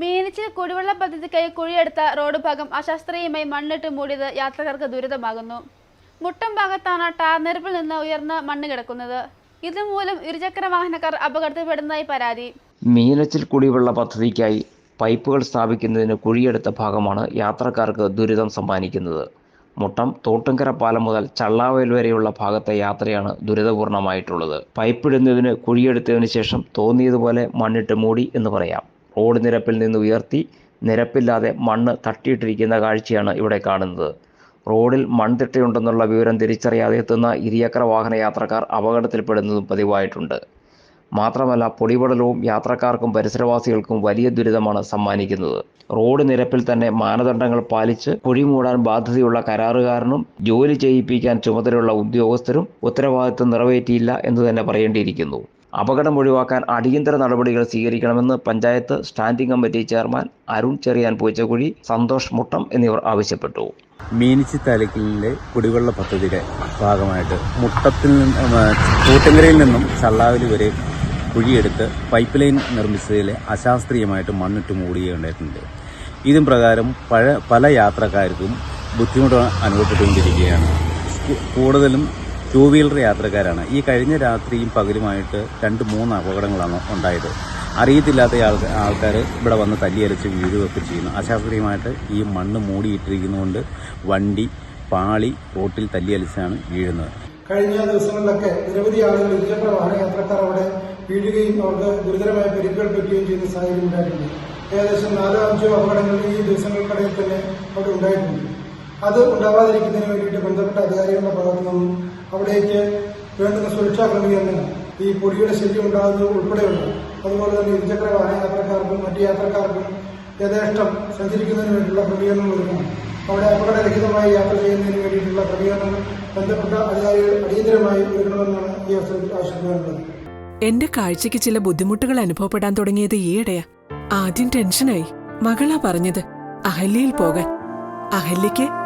മീനച്ചിൽ കുടിവെള്ള പദ്ധതിക്കായി കുഴിയെടുത്ത റോഡ് ഭാഗം അശാസ്ത്രീയമായി മണ്ണിട്ട് മൂടിയത് യാത്രക്കാർക്ക് ദുരിതമാകുന്നു. മുട്ടം ഭാഗത്താണ് ടാർ നിരപ്പിൽ നിന്ന് ഉയർന്ന മണ്ണ് കിടക്കുന്നത്. ഇതുമൂലം ഇരുചക്ര വാഹനക്കാർ അപകടത്തിൽപ്പെടുന്നതായി പരാതി. മീനച്ചിൽ കുടിവെള്ള പദ്ധതിക്കായി പൈപ്പുകൾ സ്ഥാപിക്കുന്നതിന് കുഴിയെടുത്ത ഭാഗമാണ് യാത്രക്കാർക്ക് ദുരിതം സമ്മാനിക്കുന്നത്. മുട്ടം തോട്ടുംകര പാലം മുതൽ ചള്ളാവയൽ വരെയുള്ള ഭാഗത്തെ യാത്രയാണ് ദുരിതപൂർണമായിട്ടുള്ളത്. പൈപ്പിടുന്നതിന് കുഴിയെടുത്തതിന് ശേഷം തോന്നിയതുപോലെ മണ്ണിട്ട് മൂടി എന്ന് പറയാം. റോഡ് നിരപ്പിൽ നിന്ന് ഉയർത്തി നിരപ്പില്ലാതെ മണ്ണ് തട്ടിയിട്ടിരിക്കുന്ന കാഴ്ചയാണ് ഇവിടെ കാണുന്നത്. റോഡിൽ മൺതിട്ടയുണ്ടെന്നുള്ള വിവരം തിരിച്ചറിയാതെ എത്തുന്ന ഇരുചക്ര വാഹന യാത്രക്കാർ അപകടത്തിൽപ്പെടുന്നതും പതിവായിട്ടുണ്ട്. മാത്രമല്ല പൊടിപടലവും യാത്രക്കാർക്കും പരിസരവാസികൾക്കും വലിയ ദുരിതമാണ് സമ്മാനിക്കുന്നത്. റോഡ് നിരപ്പിൽ തന്നെ മാനദണ്ഡങ്ങൾ പാലിച്ച് കുഴി മൂടാൻ ബാധ്യതയുള്ള കരാറുകാരനും ജോലി ചെയ്യിപ്പിക്കാൻ ചുമതലയുള്ള ഉദ്യോഗസ്ഥരും ഉത്തരവാദിത്വം നിറവേറ്റിയില്ല എന്ന് തന്നെ പറയേണ്ടിയിരിക്കുന്നു. അപകടം ഒഴിവാക്കാൻ അടിയന്തര നടപടികൾ സ്വീകരിക്കണമെന്ന് panchayat standing committee chairman Arun Cherian Poochakkuzhi Santhosh Muttam എന്നിവർ ആവശ്യപ്പെട്ടു. മീനിച്ചി താലൂക്കിലെ കുടിവെള്ള പദ്ധതിയുടെ ഭാഗമായിട്ട് മുട്ടത്തിൽ നിന്നും കൂട്ടങ്കരയിൽ നിന്നും ചള്ളാവിലി വരെ കുഴിയെടുത്ത് പൈപ്പ് ലൈൻ നിർമ്മിച്ചതിൽ അശാസ്ത്രീയമായിട്ട് മണ്ണിട്ട് മൂടുകയുണ്ടായിട്ടുണ്ട് ഇതും പ്രകാരം പഴ പല യാത്രക്കാർക്കും ബുദ്ധിമുട്ട് അനുഭവപ്പെട്ടുകൊണ്ടിരിക്കുകയാണ്. കൂടുതലും ടൂ വീലർ യാത്രക്കാരാണ്. ഈ കഴിഞ്ഞ രാത്രിയും പകലുമായിട്ട് രണ്ട് മൂന്ന് അപകടങ്ങളാണ് ഉണ്ടായത്. അറിയത്തില്ലാത്ത ആൾക്കാർ ആൾക്കാർ ഇവിടെ വന്ന് തല്ലിയരച്ച് വീഴുകയൊക്കെ ചെയ്യുന്നു. അശാസ്ത്രീയമായിട്ട് ഈ മണ്ണ് മൂടിയിട്ടിരിക്കുന്നതുകൊണ്ട് വണ്ടി പാളി റോട്ടിൽ തല്ലിയലിച്ചാണ് വീഴുന്നത്. കഴിഞ്ഞ ദിവസങ്ങളിലൊക്കെ നിരവധി ആളുകൾ ഇരുചക്ര വാഹന യാത്രക്കാർ അവിടെ വീഴുകയും അവർക്ക് ഗുരുതരമായ പരിക്കുകൾ പറ്റുകയും ചെയ്യുന്ന സാഹചര്യം ഉണ്ടായിട്ടുണ്ട്. ഏകദേശം നാലോ അഞ്ചോ അപകടങ്ങൾ ഈ ദിവസങ്ങൾക്കിടയിൽ തന്നെ അവിടെ ഉണ്ടായിട്ടുണ്ട്. അത് ഉണ്ടാവാതിരിക്കുന്നതിന് വേണ്ടിയിട്ട് ബന്ധപ്പെട്ട അധികാരികളുടെ ഭാഗത്തു നിന്നും അവിടേക്ക് വേണ്ടുന്ന സുരക്ഷാ ക്രമീകരണങ്ങൾ ഈ പൊടിയുടെ ശല്യം ഉണ്ടാകുന്നത് ഉൾപ്പെടെയുള്ള അതുപോലെ തന്നെ ഇരുചക്ര വാഹന യാത്രക്കാർക്കും മറ്റ് യാത്രക്കാർക്കും യഥേഷ്ടം സഞ്ചരിക്കുന്നതിന് വേണ്ടിയുള്ള ക്രമീകരണങ്ങൾ ഒരുക്കണം. അവിടെ അപകടരഹിതമായി യാത്ര ചെയ്യുന്നതിന് വേണ്ടിയിട്ടുള്ള ക്രമീകരണങ്ങൾ ബന്ധപ്പെട്ട അധികാരികൾ അടിയന്തരമായി ഒരുക്കണമെന്നാണ് ഈ അവസരത്തിൽ ആവശ്യപ്പെടാനുള്ളത്. എന്റെ കാഴ്ചയ്ക്ക് ചില ബുദ്ധിമുട്ടുകൾ അനുഭവപ്പെടാൻ തുടങ്ങിയത് ഈയിടെയാ. ആദ്യം ടെൻഷനായി. മകളാ പറഞ്ഞത് അഹല്യയിൽ പോകാൻ. അഹല്യയ്ക്ക്